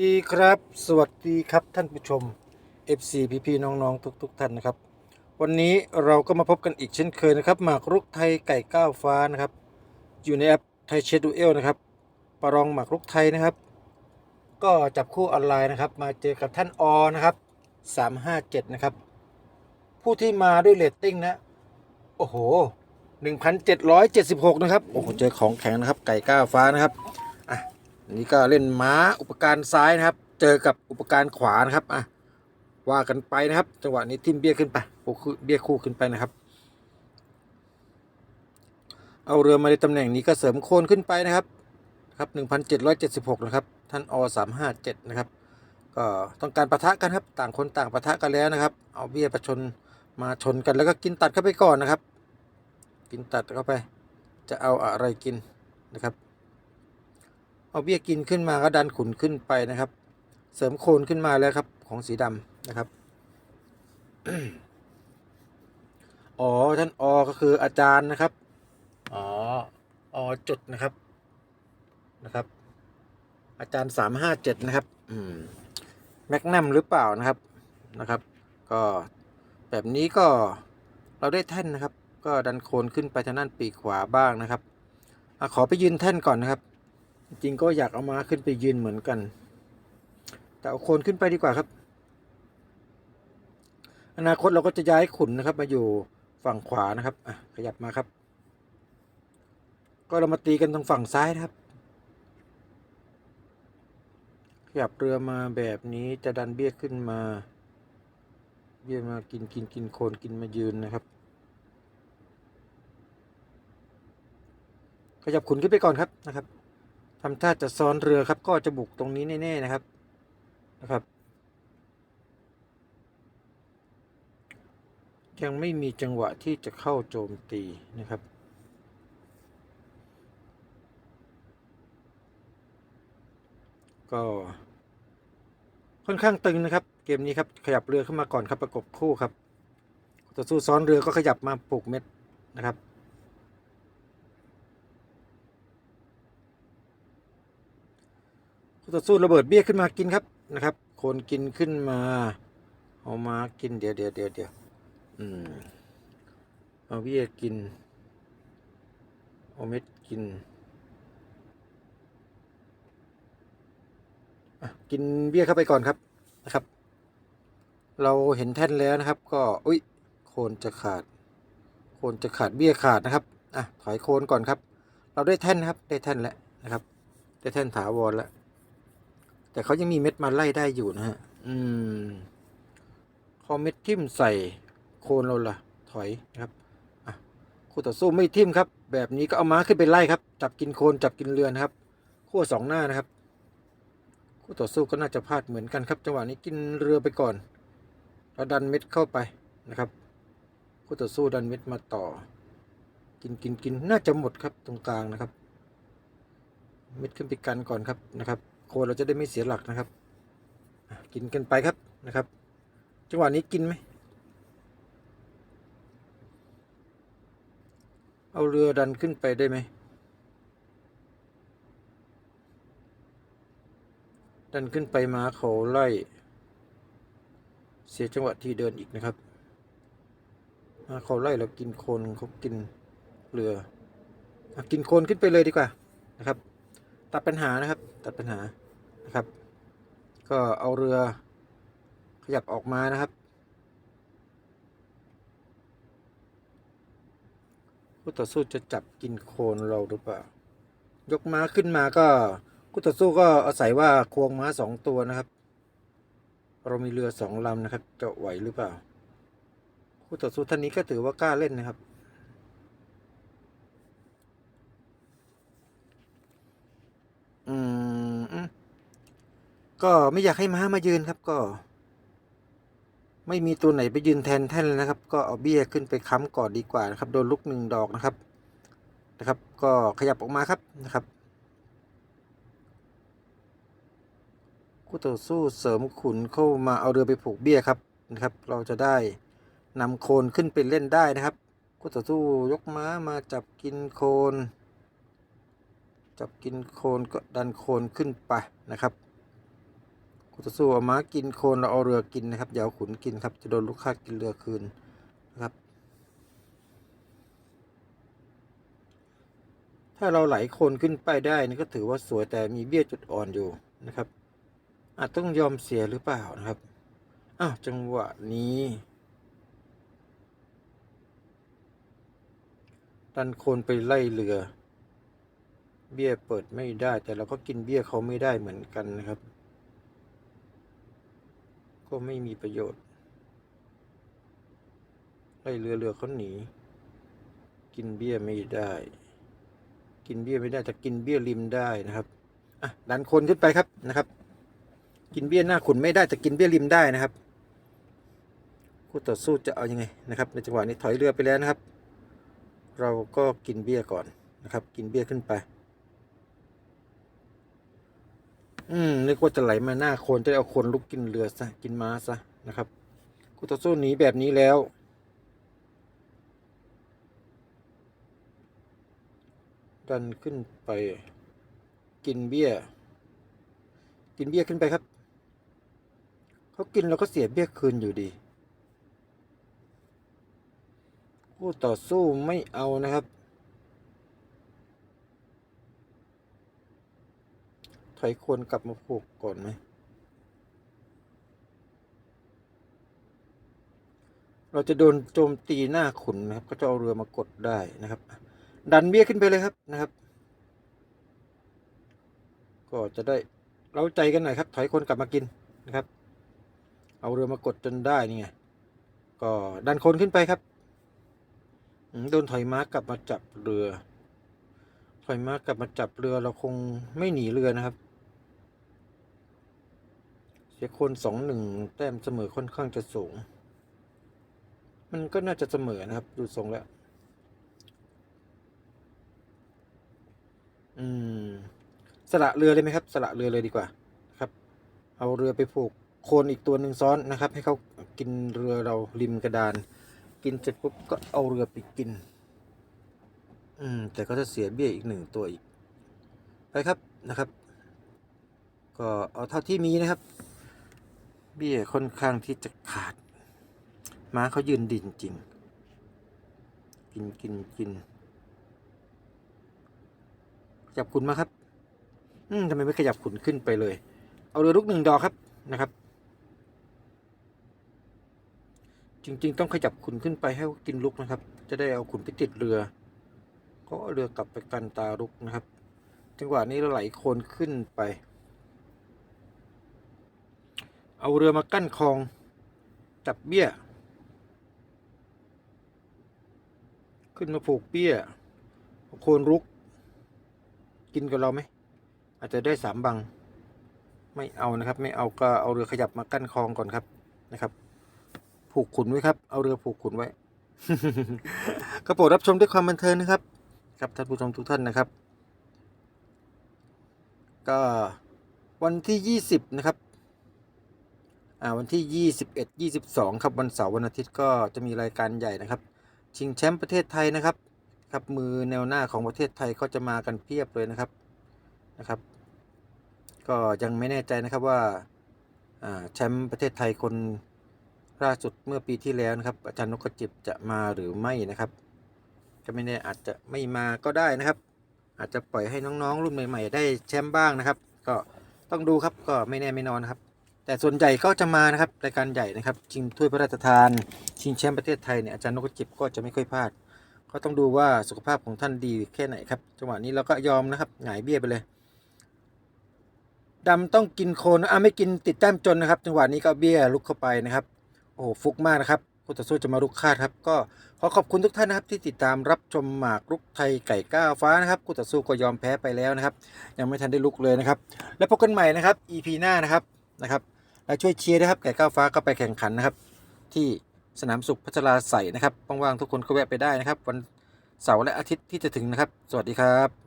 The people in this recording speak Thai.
ดีครับ สวัสดีครับท่านผู้ชม FC พี่พี่น้องๆ ทุก ๆ ท่านนะครับ วันนี้เราก็มาพบกันอีกเช่นเคยนะครับ หมากรุกไทยไก่ก้าวฟ้านะครับ อยู่ในแอปไทยเชดูเอลนะครับประลองหมากรุกไทยนะครับ ก็จับคู่ออนไลน์นะครับ มาเจอกับท่านอนะครับ 357 นะครับ ผู้ที่มาด้วยเรตติ้งนะ โอ้โห 1,776 นะครับ โอ้โห เจอของแข็งนะครับ ไก่ก้าวฟ้านะครับ นนี้ก็เล่นม้าอุปการซ้ายนะครับ เจอกับอุปการขวานะครับอะว่ากันไปนะครับ จังหวะนี้ทิมเบี้ยขึ้นไปโอ้คือเบี้ยคู่ขึ้นไปนะครับ เอาเรือมาในตำแหน่งนี้ก็เสริมโคนขึ้นไปนะครับครับ1,776 นะครับ ท่านอ357 นะครับ ก็ต้องการประทะกันครับ ต่างคนต่างประทะกันแล้วนะครับ เอาเบี้ยประชนมาชนกันแล้วก็กินตัดเข้าไปก่อนนะครับ กินตัดเข้าไป จะเอาอะไรกินนะครับ เอาเบี้ยกินขึ้นมาก็ดันขุนขึ้นไปนะครับ เสริมโคนขึ้นมาแล้วครับ ของสีดำนะครับอ๋อท่านอก็คืออาจารย์นะครับอ๋ออจุดนะครับนะครับ อาจารย์สามห้าเจ็ดนะครับ อืมแมกนัมหรือเปล่านะครับนะครับ ก็แบบนี้ก็เราได้แท่นนะครับ ก็ดันโคนขึ้นไปทางด้านปีกขวาบ้างนะครับอขอไปยืนแท่นก่อนนะครับ จริงก็อยากเอามาขึ้นไปยืนเหมือนกัน แต่เอาโคนขึ้นไปดีกว่าครับ อนาคตเราก็จะย้ายขุนนะครับ มาอยู่ฝั่งขวานะครับอะขยับมาครับ ก็เรามาตีกันทางฝั่งซ้ายนะครับ ขยับเรือมาแบบนี้จะดันเบี้ยขึ้นมา เบี้ยมากินกินกินโคนกินมายืนนะครับ ขยับขุนขึ้นไปก่อนครับนะครับ ทำท่าจะซ้อนเรือครับ ก็จะบุกตรงนี้แน่ๆนะครับนะครับยังไม่มีจังหวะที่จะเข้าโจมตีนะครับ ก็ค่อนข้างตึงนะครับ เกมนี้ครับขยับเรือขึ้นมาก่อนครับประกบคู่ครับต่อสู้ซ้อนเรือก็ขยับมาปลูกเม็ดนะครับ ต่อสู้ระเบิดเบี้ยขึ้นมากินครับนะครับโคนกินขึ้นมา เอามากินเดี๋ยวเดี๋ยวเดี๋ยวเดี๋ยวอืมเอาเบี้ยกิน เอาเม็ดกินกินเบี้ยเข้าไปก่อนครับนะครับ เราเห็นแท่นแล้วนะครับ ก็อุ้ยโคนจะขาด โคนจะขาดเบี้ยขาดนะครับอะถอยโคนก่อนครับ เราได้แท่นนะครับ ได้แท่นแล้วนะครับ ได้แท่นถาวรแล้ว แต่เขายังมีเม็ดมาไล่ได้อยู่นะฮะ อืมพอเม็ดทิ่มใส่โคนเราล่ะ ถอยนะครับอะคู่ต่อสู้ไม่ทิ่มครับ แบบนี้ก็เอาม้าขึ้นไปไล่ครับ จับกินโคนจับกินเรือนครับขั้วสองหน้านะครับ คู่ต่อสู้ก็น่าจะพลาดเหมือนกันครับ จังหวะนี้กินเรือไปก่อนแล้วดันเม็ดเข้าไปนะครับคู่ต่อสู้ดันเม็ดมาต่อ กินกินกินน่าจะหมดครับตรงกลางนะครับ เม็ดขึ้นไปกันก่อนครับนะครับ โคนเราจะได้ไม่เสียหลักนะครับ กินกันไปครับนะครับ จังหวะนี้กินไหม เอาเรือดันขึ้นไปได้ไหม ดันขึ้นไปมาเขาไล่ เสียจังหวะที่เดินอีกนะครับมาเขาไล่เรากินโคนเขากินเรืออกินโคนขึ้นไปเลยดีกว่านะครับ ตัดปัญหานะครับ ตัดปัญหา นะครับ ก็เอาเรือขยับออกมานะครับคู่ต่อสู้จะจับกินโคนเราหรือเปล่า ยกม้าขึ้นมาก็คู่ต่อสู้ก็อาศัยว่าควงม้าสองตัวนะครับ เรามีเรือสองลำนะครับ จะไหวหรือเปล่า คู่ต่อสู้ท่านนี้ก็ถือว่ากล้าเล่นนะครับ อืม ก็ไม่อยากให้ม้ามายืนครับก็ ไม่มีตัวไหนไปยืนแทนแท่นนะครับ ก็เอาเบี้ยขึ้นไปค้ำก่อนดีกว่านะครับ โดนลูกหนึ่งดอกนะครับนะครับ ก็ขยับออกมาครับนะครับคู่ต่อสู้เสริมขุนเข้ามาเอาเรือไปผูกเบี้ยครับนะครับ เราจะได้นำโคนขึ้นไปเล่นได้นะครับคู่ต่อสู้ยกม้ามาจับกินโคน จับกินโคนก็ดันโคนขึ้นไปนะครับ คู่ต่อสู้เอาม้ากินโคนเราเอาเรือกินนะครับอย่าเอาขุนกินครับ จะโดนลูกค้ากินเรือคืนนะครับ ถ้าเราไหลโคนขึ้นไปได้นี่ก็ถือว่าสวยแต่มีเบี้ยจุดอ่อนอยู่นะครับ อาจต้องยอมเสียหรือเปล่านะครับอ้าวจังหวะนี้ดันโคนไปไล่เรือ เบี้ยเปิดไม่ได้ แต่เราก็กินเบี้ยเขาไม่ได้เหมือนกันนะครับ ก็ไม่มีประโยชน์ไล่เรือเรือเขาหนี กินเบี้ยไม่ได้ กินเบี้ยไม่ได้แต่กินเบี้ยริมได้นะครับอะดันคนขึ้นไปครับนะครับ กินเบี้ยหน้าขุนไม่ได้แต่กินเบี้ยริมได้นะครับคู่ต่อสู้จะเอาอยัางไงนะครับ ในจังหวะนี้ถอยเรือไปแล้วนะครับ เราก็กินเบี้ยก่อนนะครับ กินเบี้ยขึ้นไป อืมนึกว่าจะไหลมาหน้าโคนจะได้เอาโคนลุกกินเรือซะกินม้าซะนะครับคู่ต่อสู้หนีแบบนี้แล้ว ดันขึ้นไป กินเบี้ย กินเบี้ยขึ้นไปครับ เขากินเราก็เสียเบี้ยคืนอยู่ดีคู่ต่อสู้ไม่เอานะครับ ถอยคนกลับมาผูกก่อนไหม เราจะโดนโจมตีหน้าขุนนะครับ ก็จะเอาเรือมากดได้นะครับ ดันเบี้ยขึ้นไปเลยครับนะครับ ก็จะได้เราใจกันหน่อยครับ ถอยคนกลับมากินนะครับ เอาเรือมากดจนได้นี่ไง ก็ดันคนขึ้นไปครับโดนถอยม้ากลับมาจับเรือถอยม้ากลับมาจับเรือเราคงไม่หนีเรือนะครับ สียคนสองหนึ่งแต้มเสมอค่อนข้างจะสูง มันก็น่าจะเสมอนะครับ ดูทรงแล้ว อืม สละเรือเลยไหมครับ สละเรือเลยดีกว่า ครับ เอาเรือไปผูกโคนอีกตัวหนึ่งซ้อนนะครับ ให้เขากินเรือเราริมกระดาน กินเสร็จปุ๊บก็เอาเรือไปกิน อืม แต่ก็จะเสียเบี้ยอีกหนึ่งตัวอีก ไปครับนะครับ ก็เอาเท่าที่มีนะครับ เบี้ยค่อนข้างที่จะขาด ม้าเขายืนดินจริง กินกินกินจับคุณมาครับ อืมทำไมไม่ขยับขุนขึ้นไปเลย เอาเรือลูกหนึ่งดอกครับนะครับ จริง ๆ ต้องขยับขุนขึ้นไปให้กินลุกนะครับ จะได้เอาขุนไปติดเรือ ก็เอาเรือกลับไปกันตาลุกนะครับ จังหวะนี้เราไหลโคนขึ้นไป เอาเรือมากั้นคลองจับเบี้ย ขึ้นมาผูกเบี้ย โคนรุก กินกับเราไหม อาจจะได้สามบัง ไม่เอานะครับ ไม่เอาก็เอาเรือขยับมากั้นคลองก่อนครับนะครับ ผูกขุนไว้ครับ เอาเรือผูกขุนไว้ก็โปรดรับชมด้วยความบันเทิงนะครับ ครับท่านผู้ชมทุกท่านนะครับ ก็วันที่ยี่สิบนะครับ วันที่ยี่สิบเอ็ดยี่สิบสองครับวันเสาร์วันอาทิตย์ก็จะมีรายการใหญ่นะครับ ชิงแชมป์ประเทศไทยนะครับครับมือแนวหน้าของประเทศไทยก็จะมากันเพียบเลยนะครับนะครับ ก็ยังไม่แน่ใจนะครับว่าแชมป์ประเทศไทยคนล่าสุดเมื่อปีที่แล้วนะครับ อาจารย์นกกระจิบจะมาหรือไม่นะครับ ก็ไม่แน่อาจจะไม่มาก็ได้นะครับ อาจจะปล่อยให้น้องๆ รุ่นใหม่ ๆ ได้แชมป์บ้างนะครับ ก็ต้องดูครับก็ไม่แน่ไม่นอนนครับ แต่ส่วนใหญ่ก็จะมานะครับรายการใหญ่นะครับชิงถ้วยพระราชทาน ชิงแชมป์ประเทศไทยเนี่ยอาจารย์นกจิบก็จะไม่ค่อยพลาด ก็ต้องดูว่าสุขภาพของท่านดีแค่ไหนครับจังหวะนี้เราก็ยอมนะครับหงายเบี้ยไปเลยดำต้องกินโคนอะไม่กินติดแต้มจนนะครับ จังหวะนี้ก็เบี้ยลุกเข้าไปนะครับโอ้โหฟุกมากนะครับคู่ต่อสู้จะมาลุกคาดครับ ก็ขอขอบคุณทุกท่านนะครับ ที่ติดตามรับชมหมากรุกไทยไก่ก้าวฟ้านะครับคู่ต่อสู้ก็ยอมแพ้ไปแล้วนะครับ ยังไม่ทันได้ลุกเลยนะครับ แล้วพบกันใหม่นะครับ EP หน้านะครับ นะครับ และช่วยเชียร์นะครับไก่ก้าวฟ้าก็ไปแข่งขันนะครับ ที่สนามสุขพัชราใสนะครับว่างๆทุกคนก็แวะไปได้นะครับ วันเสาร์และอาทิตย์ที่จะถึงนะครับ สวัสดีครับ